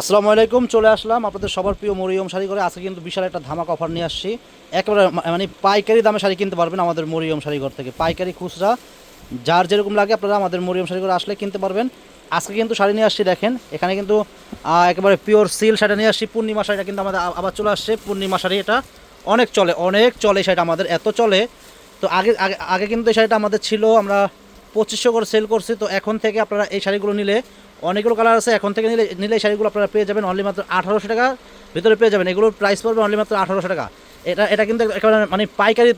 আসসালামু আলাইকুম, চলে আসলাম আপনাদের সবার প্রিয় মরিয়ম শাড়ি করে আজকে কিন্তু বিশাল একটা ধামাক অফার নিয়ে আসছি। একেবারে মানে পাইকারি দামে শাড়ি কিনতে পারবেন আমাদের মরিয়ম শাড়িঘর থেকে। পাইকারি খুচরা, যার যেরকম লাগে আপনারা আমাদের মরিয়ম শাড়ি করে আসলে কিনতে পারবেন। আজকে কিন্তু শাড়ি নিয়ে আসছি, দেখেন, এখানে কিন্তু একেবারে পিওর সিল শাড়ি নিয়ে আসছি। পূর্ণিমা শাড়িটা কিন্তু আমাদের আবার চলে আসছে। পূর্ণিমা শাড়ি এটা। অনেক চলে অনেক চলে শাড়িটা আমাদের, এত চলে। তো আগে আগে আগে কিন্তু এই শাড়িটা আমাদের ছিল, আমরা পঁচিশশো করে সেল করছি। তো এখন থেকে আপনারা এই শাড়িগুলো নিলে অনেকগুলো কালার আছে, এখন থেকে নিলে নিলে শাড়িগুলো আপনারা পেয়ে যাবেন অনলি মাত্র আঠারোশো টাকা, ভিতরে পেয়ে যাবেন। এগুলোর প্রাইস পড়বে অনলি মাত্র আঠারোশো টাকা। এটা এটা কিন্তু একেবারে মানে পাইকারি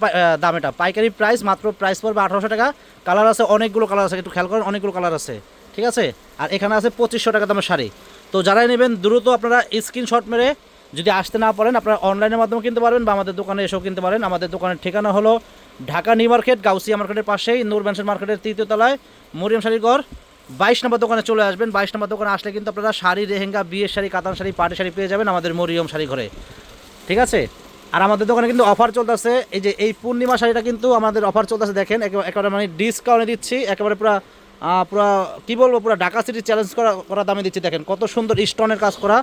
দাম এটা। পাইকারি প্রাইস মাত্র প্রাইস পড়বে আঠারোশো টাকা। কালার আছে, অনেকগুলো কালার আছে, একটু খেয়াল করেন, অনেকগুলো কালার আছে। ঠিক আছে? আর এখানে আছে পঁচিশশো টাকা দামের শাড়ি। তো যারাই নেবেন, দ্রুত আপনারা স্ক্রিনশট মেরে যদি আসতে না পারেন, আপনারা অনলাইনের মাধ্যমে কিনতে পারবেন বা আমাদের দোকানে এসেও কিনতে পারেন। আমাদের দোকানের ঠিকানা হলো ঢাকা নিউ মার্কেট, গাউসিয়া মার্কেটের পাশেই, নূর ম্যানশন মার্কেটের তৃতীয় তলায়, মরিয়াম শাড়িঘর বাইশ নম্বর দোকানে চলে আসবেন। বাইশ নম্বর দোকানে আসলে কিন্তু আপনারা শাড়ি রেহেঙ্গা বিয়ের শাড়ি, কাতান শাড়ি পাটি শাড়ি পেয়ে যাবেন আমাদের মরিয়ম শাড়ি ঘরে। ঠিক আছে? আর আমাদের দোকানে কিন্তু অফার চলতেছে। এই যে এই পূর্ণিমা শাড়িটা কিন্তু আমাদের অফার চলতেছে, দেখেন একেবারে মানে ডিসকাউন্টে দিচ্ছি। একেবারে পুরো পুরো, কী বলব, পুরো ঢাকা সিটি চ্যালেঞ্জ করা করা দামে দিচ্ছি, দেখেন। কত সুন্দর স্টোনের কাজ করা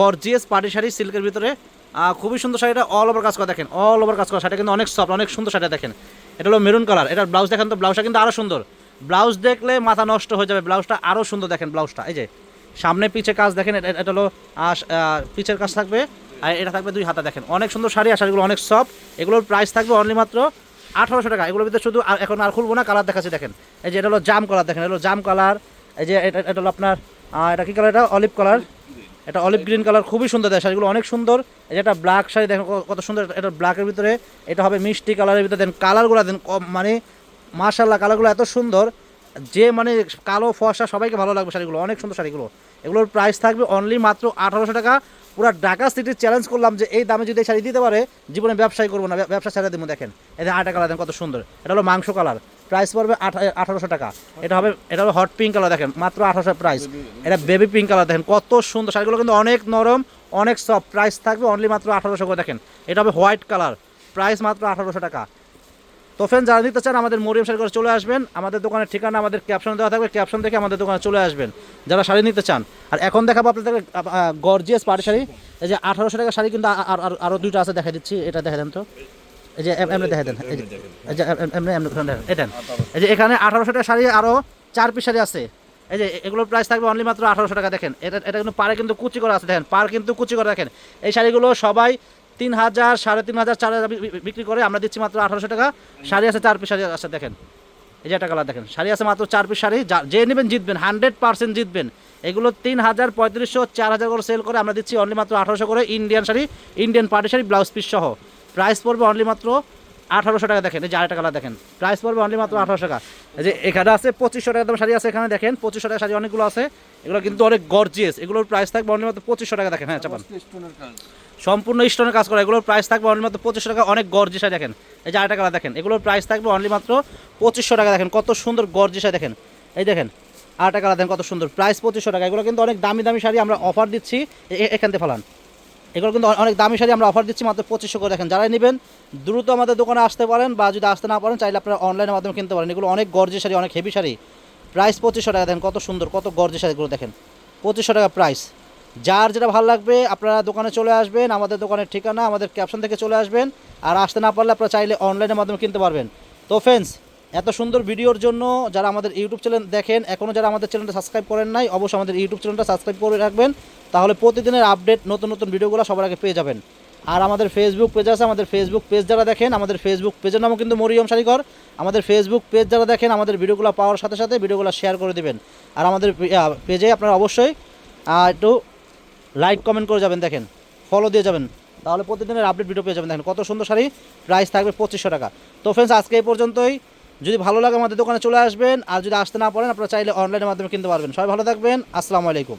গর্জিয়াস পাটি শাড়ি সিল্কের ভিতরে। খুবই সুন্দর শাড়িটা অল ওভার কাজ করা, দেখেন অল ওভার কাজ করা। শাড়িটা কিন্তু অনেক সফট অনেক সুন্দর শাড়িটা, দেখেন। এটা হলো মেরুন কালার এটার ব্লাউজ দেখেন তো ব্লাউজটা কিন্তু আরও সুন্দর। ব্লাউজ দেখলে মাথা নষ্ট হয়ে যাবে। ব্লাউজটা আরও সুন্দর দেখেন ব্লাউজটা। এই যে, সামনে পিছে কাজ দেখেন এটা হলো পিছের কাজ থাকবে, আর এটা থাকবে দুই হাতা দেখেন। অনেক সুন্দর শাড়ি, আর শাড়িগুলো অনেক সফট এগুলোর প্রাইস থাকবে অনলি মাত্র আঠারোশো টাকা। এগুলোর ভিতরে শুধু এখন আর খুলবো না কালার দেখাচ্ছি, দেখেন। এই যে, এটা হলো জাম কালার দেখেন, এটা হলো জাম কালার এই যে, এটা এটা হলো আপনার এটা কী কালার এটা? অলিভ কালার এটা অলিভ গ্রিন কালার খুবই সুন্দর দেয় শাড়িগুলো অনেক সুন্দর। এই যে একটা ব্ল্যাক শাড়ি, দেখেন কত সুন্দর, এটা ব্ল্যাকের ভিতরে, এটা হবে মিষ্টি কালারের ভিতরে, দেন কালারগুলো দেন মানে মার্শাল্লাহ কালারগুলো এত সুন্দর। যে মানে কালো ফর্সা সবাইকে ভালো লাগবে শাড়িগুলো, অনেক সুন্দর শাড়িগুলো। এগুলোর প্রাইস থাকবে অনলি মাত্র আঠারোশো টাকা। পুরো ঢাকা সিটির চ্যালেঞ্জ করলাম যে এই দামে যদি এই শাড়ি দিতে পারে, জীবনে ব্যবসায় করব না ব্য- ব্যবসা ছেড়ে দেবো, দেখেন। এদের আটা কালার দেখেন কত সুন্দর। এটা হলো মাংস কালার প্রাইস পড়বে আঠারোশো টাকা। এটা হবে এটা হবে হট পিঙ্ক কালার দেখেন, মাত্র আঠারোশো প্রাইস এটা বেবি পিঙ্ক কালার দেখেন, কত সুন্দর। শাড়িগুলো কিন্তু অনেক নরম, অনেক সফট প্রাইস থাকবে অনলি মাত্র আঠারোশো করে, দেখেন। এটা হবে হোয়াইট কালার প্রাইস মাত্র আঠারোশো টাকা। তো ফ্রেন্ড যারা নিতে চান, আমাদের মরিয়াম শাড়ি চলে আসবেন। আমাদের দোকানের ঠিকানা, আমাদের ক্যাপশন দেওয়া থাকবে। ক্যাপশন দেখে আমাদের দোকানে চলে আসবেন। যারা শাড়ি নিতে চান। আর এখন দেখাবো আপনাদের গর্জিয়াস পাড়ি শাড়ি। এই যে আঠারোশো টাকা শাড়ি কিন্তু আর- আর- আরও দুইটা আছে দেখা দিচ্ছি। এটা দেখা দেন তো। এই যে এম- এমনি দেখা দেন। এই যে এমনি এমনি এটা এই যে এখানে আঠারোশো টাকা শাড়ি আরও চার পিস শাড়ি আছে। এই যে এগুলোর প্রাইস থাকবে অনলি মাত্র আঠারোশো টাকা, দেখেন। এটা এটা কিন্তু পারে কিন্তু কুচি করা আছে, দেখেন। পার কিন্তু কুচি করে, দেখেন। এই শাড়িগুলো সবাই তিন হাজার সাড়ে তিন হাজার চার হাজার বিক্রি করে আমরা দিচ্ছি মাত্র আঠারোশো টাকা। শাড়ি আছে, চার পিস শাড়ি আছে, দেখেন। এই যে একটা দেখেন। শাড়ি আছে মাত্র চার পিস শাড়ি। যে নেবেন জিতবেন, হান্ড্রেড পার্সেন্ট জিতবেন। এগুলো তিন হাজার পঁয়ত্রিশশো চার হাজার করে সেল করে আমরা দিচ্ছি অনলি মাত্র আঠারোশো করে Indian sari Indian party sari blouse piece সহ। প্রাইস পড়বে অনলি মাত্র আঠারোশো টাকা দেখেন এই যে আরেকটা কালার দেখেন। প্রাইস পড়বে অনলি মাত্র আঠারোশো টাকা। এই যে এখানে আছে পঁচিশশো টাকা দাম শাড়ি আছে এখানে দেখেন পঁচিশশো টাকা শাড়ি অনেকগুলো আছে। এগুলো কিন্তু অনেক গর্জিয়াস এগুলোর প্রাইস থাকবে অনলি মাত্র পঁচিশশো টাকা দেখেন হ্যাঁ চাপান। সম্পূর্ণ স্টোনের কাজ করা। এগুলোর প্রাইস থাকবে অনলি মাত্র পঁচিশশো টাকা অনেক গর্জিসায় দেখেন। এই যে আরেকটা কালার দেখেন এগুলোর প্রাইস থাকবে অনলি মাত্র পঁচিশশো টাকা দেখেন। কত সুন্দর গর্জিসায় দেখেন। এই দেখেন আরেকটা কালার দেখেন কত সুন্দর। প্রাইস পঁচিশশো টাকা। এগুলো কিন্তু অনেক দামি দামি শাড়ি আমরা অফার দিচ্ছি। এখান থেকে ফেলান। এগুলো কিন্তু অনেক দামি শাড়ি আমরা অফার দিচ্ছি মাত্র পঁচিশশো করে। দেখেন, যারাই নেবেন, দ্রুত আমাদের দোকানে আসতে পারেন বা যদি আসতে না পারেন, চাইলে আপনারা অনলাইনের মাধ্যমে কিনতে পারেন। এগুলো অনেক গর্জি শাড়ি, অনেক হেভি শাড়ি। প্রাইস পঁচিশশো টাকা, দেখেন কত সুন্দর, কত গর্জি শাড়িগুলো, দেখেন। পঁচিশশো টাকা প্রাইস যার যেটা ভালো লাগবে, আপনারা দোকানে চলে আসবেন, আমাদের দোকানের ঠিকানা, আমাদের ক্যাপশন থেকে চলে আসবেন। আর আসতে না পারলে আপনারা চাইলে অনলাইনের মাধ্যমে কিনতে পারবেন। তো ফ্রেন্ডস এত সুন্দর ভিডিওর জন্য যারা আমাদের ইউটিউব চ্যানেল দেখেন এখনও যারা আমাদের চ্যানেলটা সাবস্ক্রাইব করেন নাই, অবশ্যই আমাদের ইউটিউব চ্যানেলটা সাবস্ক্রাইব করে রাখবেন, তাহলে প্রতিদিনের আপডেট নতুন নতুন ভিডিওগুলো সবার আগে পেয়ে যাবেন। আর আমাদের ফেসবুক পেজ আছে, আমাদের ফেসবুক পেজ যারা দেখেন, আমাদের ফেসবুক পেজের নামও কিন্তু মরিয়ম শাড়িঘর আমাদের ফেসবুক পেজ যারা দেখেন, আমাদের ভিডিওগুলো পাওয়ার সাথে সাথে ভিডিওগুলো শেয়ার করে দেবেন। আর আমাদের পেজে আপনারা অবশ্যই একটু লাইক কমেন্ট করে যাবেন, দেখেন ফলো দিয়ে যাবেন। তাহলে প্রতিদিনের আপডেট ভিডিও পেয়ে যাবেন, দেখেন, কত সুন্দর শাড়ি প্রাইস থাকবে পঁচিশশো টাকা। তো ফ্রেন্ডস আজকে এই পর্যন্তই। যদি ভালো লাগে আমাদের দোকানে চলে আসবেন, আর যদি আসতে না পারেন, আপনারা চাইলে অনলাইনের মাধ্যমে কিনতে পারবেন। সবাই ভালো থাকবেন, আসসালামু আলাইকুম।